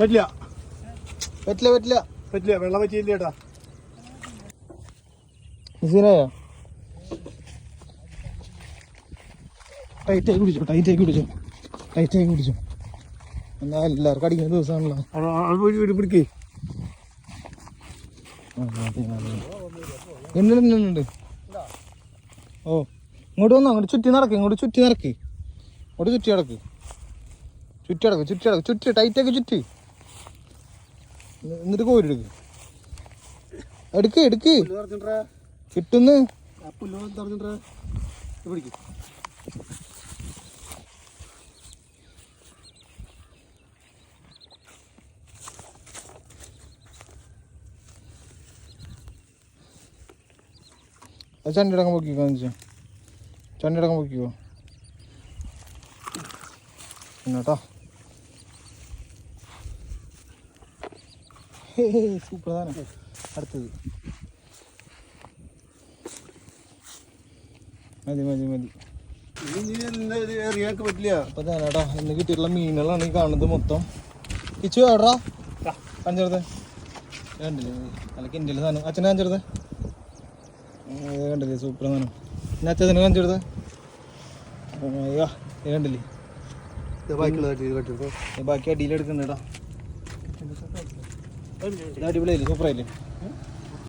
പറ്റില്ല. പറ്റില്ല പറ്റില്ല. പറ്റില്ല വെള്ളം പറ്റിയില്ല ചേട്ടാ സീനായോ ടൈറ്റായി കുടിച്ചോ ടൈറ്റായി കുടിച്ചോ. ടൈറ്റായി കുടിച്ചോ. എന്നാ എല്ലാവർക്കും അടിക്കുന്ന ദിവസമാണല്ലോ. പിടിക്കേ. ഉണ്ട് ഓ ഇങ്ങോട്ട് വന്നോ അങ്ങോട്ട് ചുറ്റി നടക്ക് ഇങ്ങോട്ട് ചുറ്റി നടക്ക്. ഇങ്ങോട്ട് ചുറ്റി നടക്ക്. ചുറ്റി നടക്ക് ചുറ്റി നടക്ക് ചുറ്റി ടൈറ്റാക്കി ചുറ്റി. എന്നിട്ട് കോരിടുക്ക് എടുക്ക്. എടുക്ക് കിട്ടുന്ന്. പിടിക്കും അത് ചണ്ടിടക്കം പൊക്കിക്കോ എന്ന് ചണ്ടിടക്കം പൊക്കിക്കോ. എന്നാട്ടോ സൂപ്പർ സാധനം അടുത്തത്. മതി മതി മതി. എറിയാൻ പറ്റില്ല അപ്പൊ തന്നെടാ ഇന്ന് കിട്ടിയിട്ടുള്ള മീനുകളാണ് ഈ കാണുന്നത് മൊത്തം. കിച്ചു എവിടാ? കഞ്ചെടുത്ത് കണ്ടില്ലേ? നല്ല കിൻഡിൽ സാധനം. അച്ഛനെ കഞ്ചെടുത്ത് കണ്ടില്ലേ? സൂപ്പർ സാധനം. പിന്നെ അച്ഛനെ കഞ്ചെടുത്ത് അയ്യോ കണ്ടില്ലേ? ബാക്കി അടിയിലെടുക്കണ്ടേടാ ഇത് അടിപൊളിയല്ലേ സൂപ്പറായില്ലേ?